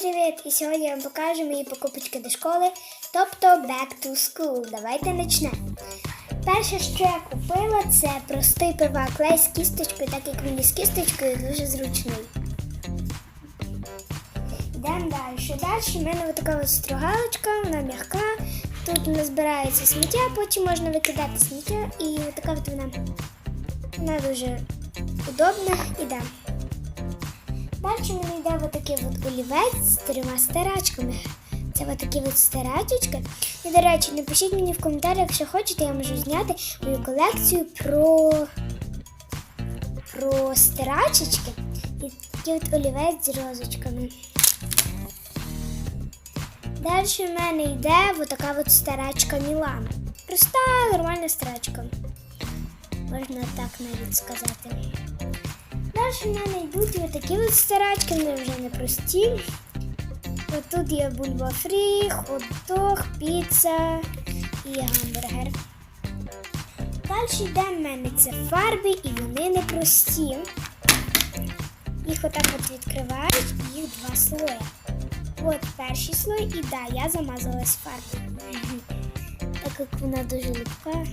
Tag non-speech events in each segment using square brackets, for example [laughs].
Привіт! І сьогодні я вам покажу мої покупочки до школи, тобто Back to School. Давайте почнемо. Перше, що я купила, це простий первак клей з кісточкою, так як мені з кісточкою дуже зручний. Йдемо далі. Далі в мене така ось стругалочка, вона м'яка. Тут не збирається сміття, потім можна викидати сміття. І така от вона, вона дуже удобна. Іде. Далі мені йде отакий от олівець з трьома стирачками. Це отакі от стирачечки. І, до речі, напишіть мені в коментарях, якщо хочете, я можу зняти мою колекцію про, про стирачечки. І такий от олівець з розочками. Далі в мене йде отака от старачка Мілана. Проста нормальна старачка. Можна так навіть сказати. Далі в мене йдуть отакі от старачки, вони вже не прості. От тут є бульба фрі, хот-дог, піца і гамбургер. Далі йде в мене це фарби і вони не прості. Їх отак от відкривають, і їх два слої. От перший слой, і да, я замазалась фарбою. [laughs] Так як вона дуже липка.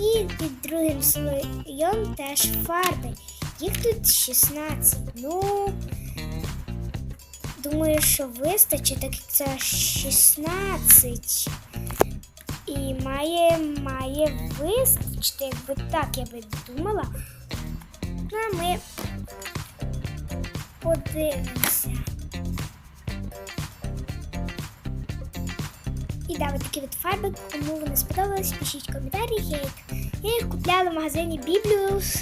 І під другим слоєм теж фарби. Їх тут 16. Ну, думаю, що вистачить, так як це 16. І має, має вистачити, якби так я би думала. Ну, а ми подивимося. І да, такі от фарби, кому вони сподобались, пишіть коментарі. Я я їх купляла в магазині Бібліус,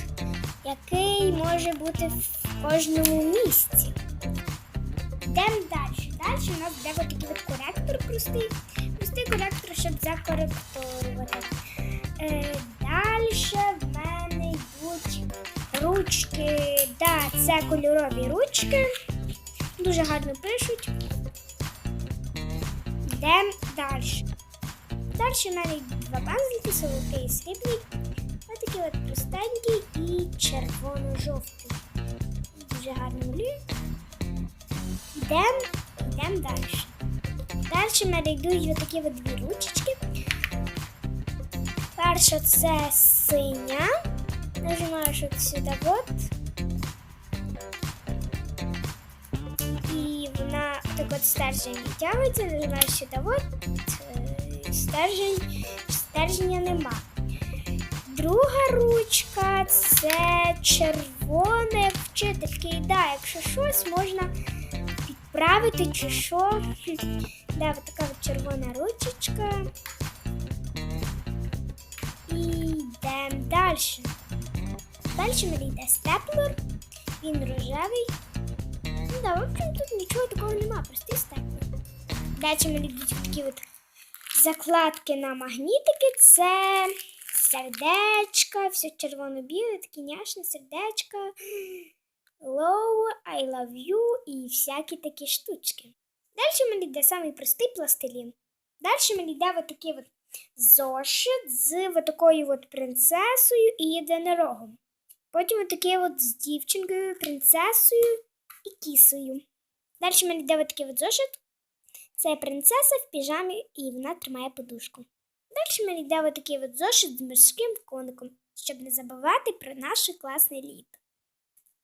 який може бути в кожному місці. Йдемо далі. Далі у нас буде такий от коректор простий. Простий коректор, щоб закоректорувати. Е, далі в мене йдуть ручки. Да, це кольорові ручки. Дуже гарно пишуть. Йдемо далі. Далі мене два пензлики, солодкий і срібний. Ось такі от простенький і червоно-жовтий. Дуже гарно малюють. Йдемо, йдемо далі. Далі мене йдуть отакі от дві ручечки. Перша це синя. Нажимаєш от сюди от. І вона так от стержень відтягується, нажимаєш сюди от. Стержень, стержня нема. Друга ручка це червоне вчительки. Да, якщо щось можна підправити чи що. Да, от така от червона ручечка. І йдемо далі. Далі мені йде степлер. Він рожевий. Ну да, в общем, тут нічого такого нема, простий степлер. Далі мені йдуть такі от закладки на магнітики. Це сердечка, все червоно-біле, такі няшне сердечка. Hello, I love you і всякі такі штучки. Далі мені йде самий простий пластилін. Далі мені йде отакий от зошит з отакою от принцесою і єдинорогом. Потім отакий от з дівчинкою, принцесою і кісою. Далі мені йде отакий от зошит. Це принцеса в піжамі і вона тримає подушку. Далі мені йде отакий от зошит з морським коником, щоб не забувати про наше класне літо.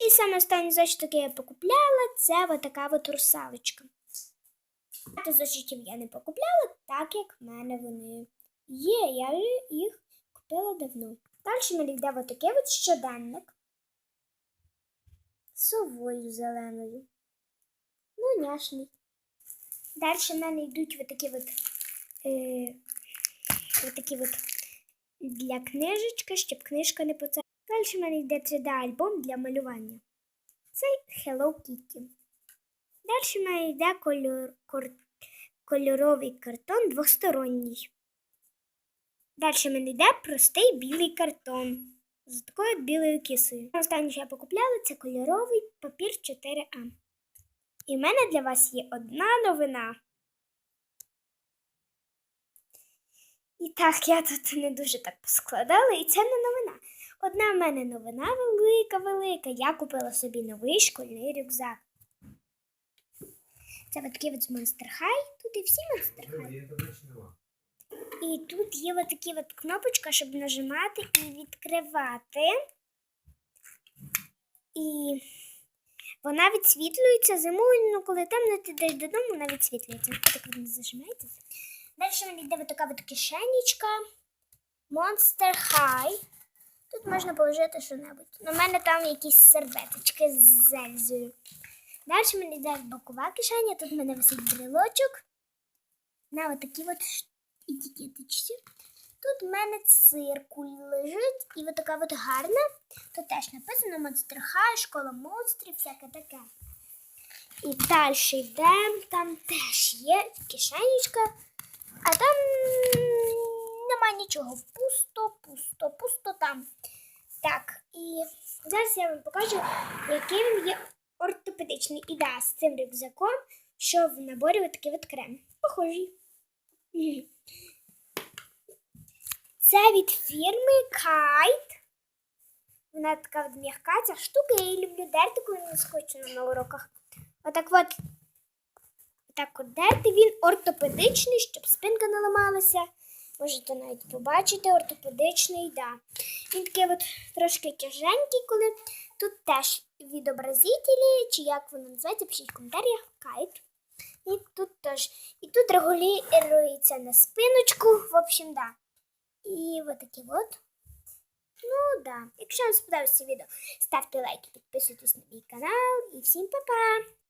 І саме останній зошит, який я покупляла, це отака от русалочка. Багато зошитів я не покупляла, так як в мене вони є. Я їх купила давно. Далі мені йде отакий от щоденник з совою зеленою. Ну, няшний. Далі в мене йдуть отакі от, е, отакі от для книжечки, щоб книжка не поцарапала. Далі в мене йде 3D-альбом для малювання. Це Hello Kitty. Далі в мене йде кольор, кор, кольоровий картон двосторонній. Далі в мене йде простий білий картон з такою білою кисою. Останнє, що я покупляла, це кольоровий папір 4А. І в мене для вас є одна новина. І так, я тут не дуже так поскладала, і це не новина. Одна в мене новина велика-велика. Я купила собі новий школьний рюкзак. Це от такий з Monster High. Тут і всі Monster High. І тут є от такі от кнопочка, щоб нажимати і відкривати. І вона відсвітлюється зимою, ну коли темно, ти йдеш додому, вона відсвітлюється. Так вона зажимається. Далі мені йде от така кишенечка. Monster High. Тут можна положити що-небудь. У мене там якісь серветочки з зельзою. Далі мені йде бокова кишеня, тут в мене висить брелочок. На отакі от етикеточці. Тут в мене циркуль лежить і от така от гарна. Тут теж написано Monster High, школа монстрів, всяке таке. І далі йдемо, там теж є кишенечка, а там нема нічого. Пусто, пусто, пусто там. Так, і зараз я вам покажу, яким є ортопедичний. І з цим рюкзаком, що в наборі отакий от крем. Похожий. Це від фірми Kite. Вона така от м'яка, ця штука, я її люблю дерти, коли не скочена на уроках. Отак от. Отак от дерти. Він ортопедичний, щоб спинка не ламалася. Можете навіть побачити, ортопедичний, да. Він такий от трошки тяженький, коли тут теж відобразителі, чи як воно називається, пишіть в коментарях, кайт. І тут теж. І тут регулюється на спиночку, в общем, да. І вот такі от. Ну, да. Якщо вам сподобалося відео, ставте лайки, підписуйтесь на мій канал і всім па-па!